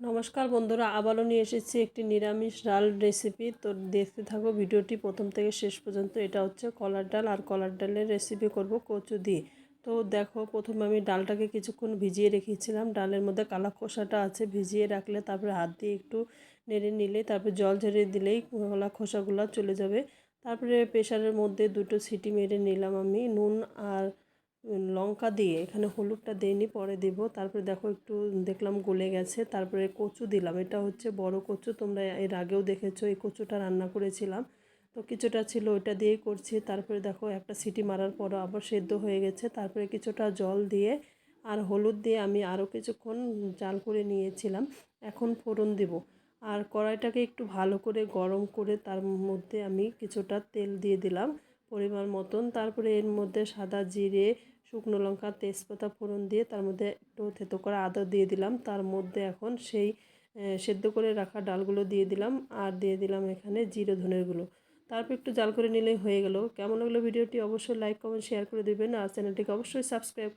নমস্কার বন্ধুরা, আবারও নিয়ে এসেছি একটি নিরামিষ ডাল রেসিপি তো দেখতে থাকো, ভিডিওটি প্রথম থেকে শেষ পর্যন্ত। এটা হচ্ছে কলার ডাল, আর কলার ডালের রেসিপি করব কচু দিয়ে। তো দেখো, প্রথমে আমি ডালটাকে কিছুক্ষণ ভিজিয়ে রেখেছিলাম। ডালের মধ্যে কালা খোসাটা আছে, ভিজিয়ে রাখলে তারপরে হাত দিয়ে একটু নেড়ে নিলে তারপরে জল ঝরিয়ে দিলেই কলা খোসাগুলো চলে যাবে। তারপরে প্রেশারের মধ্যে দুটো সিটি মেরে নিলাম আমি, নুন আর লঙ্কা দিয়ে এখানে হলুদটা দিইনি, পরে দেব। তারপরে দেখো একটু দেখলাম গলে গেছে, তারপরে কচু দিলাম। এটা হচ্ছে বড় কচু, তোমরা এর আগেও দেখেছ, এই কচুটা রান্না করেছিলাম। তো কিছুটা ছিল ওইটা দিয়েই করছি। তারপরে দেখো একটা সিটি মারার পরও আবার সেদ্ধ হয়ে গেছে। তারপরে কিছুটা জল দিয়ে আর হলুদ দিয়ে আমি আরও কিছুক্ষণ জাল করে নিয়েছিলাম। এখন ফোড়ন দেব। আর কড়াইটাকে একটু ভালো করে গরম করে তার মধ্যে আমি কিছুটা তেল দিয়ে দিলাম পরিমাণ মতন। তারপরে এর মধ্যে সাদা জিরে শুকনো লঙ্কা, তেজপাতা ফোড়ন দিয়ে তার মধ্যে একটু থেতো করা আদা দিয়ে দিলাম। তার মধ্যে এখন সেই সেদ্ধ করে রাখা ডালগুলো দিয়ে দিলাম আর দিয়ে দিলাম এখানে জিরে ধনেরগুলো তারপর একটু জাল করে নিলেই হয়ে গেল। কেমন লাগল ভিডিওটি অবশ্যই লাইক কমেন্ট শেয়ার করে দেবেন আর চ্যানেলটিকে অবশ্যই সাবস্ক্রাইব